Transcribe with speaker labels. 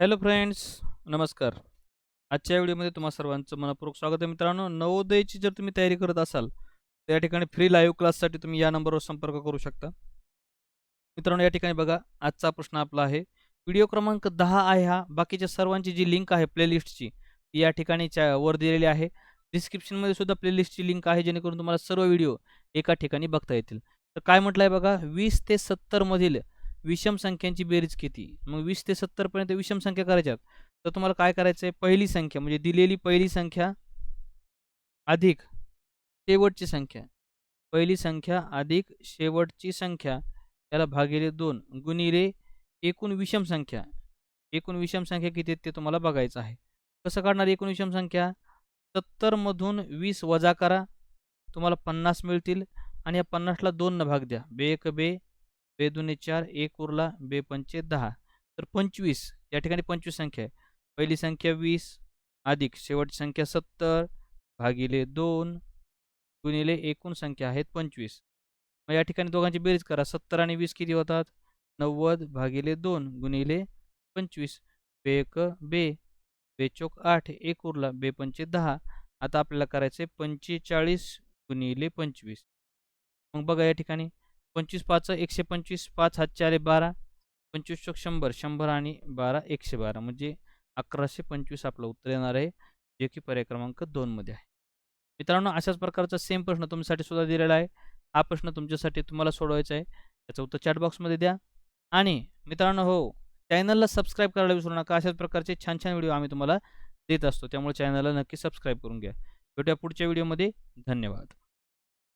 Speaker 1: Hello friends नमस्कार. आजच्या व्हिडिओमध्ये तुम्हा सर्वांचं मनपूर्वक स्वागत आहे मित्रांनो. नवोदयची जर तुम्ही तयारी करत असाल तर या ठिकाणी फ्री लाईव्ह क्लाससाठी तुम्ही या नंबरवर संपर्क करू शकता. मित्रांनो या ठिकाणी बघा आजचा प्रश्न आपला आहे. व्हिडिओ क्रमांक दहा आहे हा. बाकीच्या सर्वांची जी लिंक आहे प्लेलिस्टची ती या ठिकाणी च्या वर दिलेली आहे. डिस्क्रिप्शनमध्ये सुद्धा प्लेलिस्टची लिंक आहे जेणेकरून तुम्हाला सर्व व्हिडिओ एका ठिकाणी बघता येतील. तर काय म्हटलं आहे बघा वीस ते सत्तरमधील विषम संख्यांची बेरीज किती? मग वीस ते सत्तरपर्यंत विषम संख्या करायच्यात. तर तुम्हाला काय करायचं आहे पहिली संख्या म्हणजे दिलेली पहिली संख्या अधिक शेवटची संख्या. पहिली संख्या अधिक शेवटची संख्या त्याला भागिले दोन गुणिले एकूण विषम संख्या. एकूण विषम संख्या किती आहेत ते तुम्हाला बघायचं आहे. कसं काढणार एकूण विषम संख्या? सत्तरमधून वीस वजा करा. तुम्हाला पन्नास मिळतील. आणि या पन्नासला दोन न भाग द्या. बे एक बे बे दुने चार एक उरला बे पंचे दहा. तर पंचवीस या ठिकाणी पंचवीस संख्या आहे. पहिली संख्या वीस अधिक शेवटची संख्या सत्तर भागिले दोन गुणिले एकूण संख्या आहेत पंचवीस. मग या ठिकाणी दोघांची बेरीज करा. सत्तर आणि वीस किती होतात? नव्वद भागिले दोन गुणिले पंचवीस. बे एक बे. बेचोक आठ एक उरला बे पंचे दहा. आता आपल्याला करायचं आहे पंचेचाळीस गुणिले पंचवीस. मग बघा या ठिकाणी. पंचवीस पाच एकशे पंचवीस पाच हातचे आले बारा पंचवीस चौक शंभर शंभर आणि बारा एकशे बारा. म्हणजे अकराशे पंचवीस आपलं उत्तर येणार आहे. जे की पर्याय क्रमांक दोनमध्ये आहे. मित्रांनो अशाच प्रकारचा सेम प्रश्न तुमच्यासाठी सुद्धा दिलेला आहे. हा प्रश्न तुमच्यासाठी तुम्हाला सोडवायचा आहे. त्याचं उत्तर चॅट बॉक्समध्ये द्या. आणि मित्रांनो हो चॅनलला सबस्क्राईब करायला विसरू नका. अशाच प्रकारचे छान छान व्हिडिओ आम्ही तुम्हाला देत असतो. त्यामुळे चॅनलला नक्की सबस्क्राईब करून घ्या. भेटूया पुढच्या व्हिडिओमध्ये धन्यवाद.